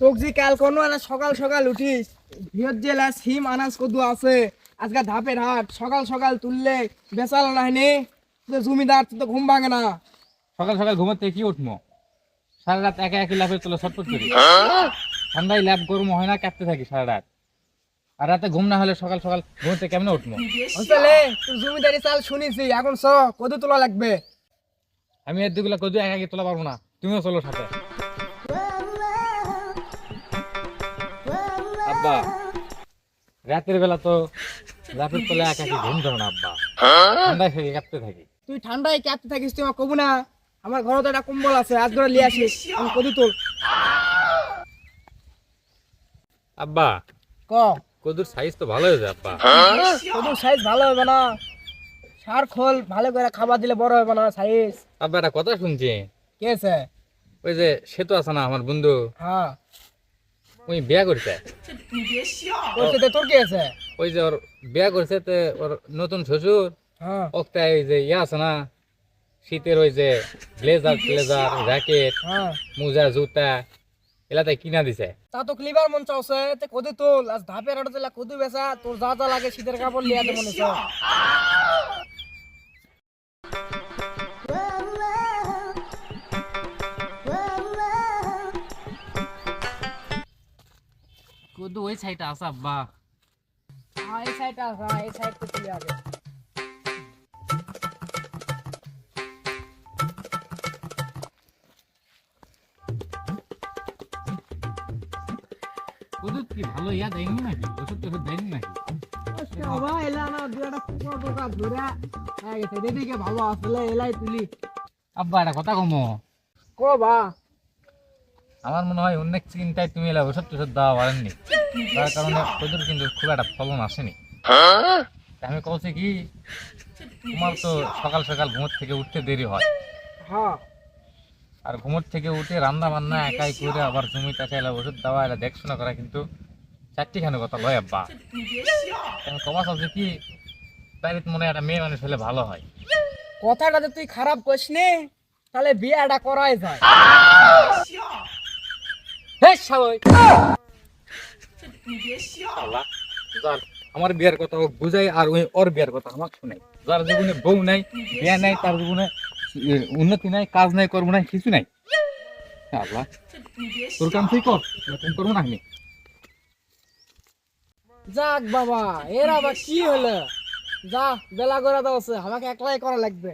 তোক যে কাল কোনো না সকাল সকাল উঠিস বৃহৎ জেলা সিম আনাজ কদু আছে আজকে ধাপের হাট সকাল সকাল তুললে বেচাল না হয়নি জমিদার তো ঘুম ভাঙে না। সকাল সকাল ঘুমাতে কি উঠবো সারা রাত একা একই ল্যাপের তোলা ছটফট করি। ঠান্ডায় ল্যাপ গরম হয় না কাঁপতে থাকি সারা রাত। আর রাতে ঘুম না হলে সকাল সকাল ঘুমতে কেমনে উঠবো বুঝলে তুই জমিদারি চাল শুনিছি এখন চ কদু তোলা লাগবে। আমি এর দুগুলা কদু একা একা তোলা পারব না তুমিও চলো সাথে। আব্বা। রাতের বেলা তো ল্যাপের তোলা একা একা ঘুম ধরে না আব্বা। ঠান্ডায় থেকে কাঁপতে থাকি। তুই ঠান্ডায় কাঁপতে থাকিস তুই আমার কবু না। আমার ঘরে তো একটা কম্বল আছে আজ করে লিয়ে আসিস আমি কদু তোল আব্বা ক? কদুর সাইজ তো ভালো হয়েছে আব্বা। কদুর সাইজ ভালো হবে না। সার খোল ভালো করে খাবার দিলে বড় হবে না সাইজ আব্বা একটা কথা শুনছি। কে আছে ওই যে সেতু আছে না আমার বন্ধু। হ্যাঁ। ওই বিয়া করছে। তোর কে আছে? ওই যে ওর বিয়া করছে তো ওর নতুন শ্বশুর। হ্যাঁ। ওই যে ইয়ে আছে না শীতের ওই যে ব্লেজার ব্লেজার জ্যাকেট হ্যাঁ। মোজা জুতা এলাতে কিনা দিছে। তা তো ক্লিবার মন চাওছে তে কদু তোল আজ ধাপের আড়তে দিলা কদু বেচা তোর যা যা লাগে শীতের কাপড় লিয়া দে মনে চাও কদু ওই সাইডটা আছে আব্বা হ্যাঁ এই সাইডটা হ্যাঁ এই সাইড তো তুলে আগে কদু কি ভালো ইয়া দেয়নি নাকি ওষুধ টষুধ দেয়নি নাকি বাবা এলা না দু একটা পোকা টোকা ধরে হয়ে গেছে দিদিকে ভালো আসলে এলাই তুলি আব্বা একটা কথা কমো কো বা আমার মনে হয় অনেক চিন্তায় তুমি এলা ওষুধ টষুধ দেওয়া পারেননি। তার কারণে কদুর কিন্তু খুব একটা ফলন আসেনি। আমি বলছি কি তোমার তো সকাল সকাল ঘুমোর থেকে উঠতে দেরি হয়। হ্যাঁ। আর ঘুমোর থেকে উঠে রান্না বান্না একাই করে আবার জমি টাকা এলা ওষুধ দেওয়া এলা দেখশোনা করা কিন্তু চারটি চারটিখানে কথা লয় আব্বা। কমা চলছে কি বাড়িতে মনে একটা মেয়ে মানুষ হলে ভালো হয়। কথাটা যে তুই খারাপ করিস নি তাহলে বিয়েটা করাই যায়। আমার বিয়ার কথা বুঝাই আর ওই ওর বিয়ার কথা আমাকে শুনাই যার জীবনে বউ নাই বিয়া নাই তার জীবনে উন্নতি নাই কাজ নাই কর্ম নাই কিছু নাই। তোর কাম তুই কর করব না যাক বাবা এর আবার কি হলো? যা বেলা করে দাও আমাকে একলাই করা লাগবে।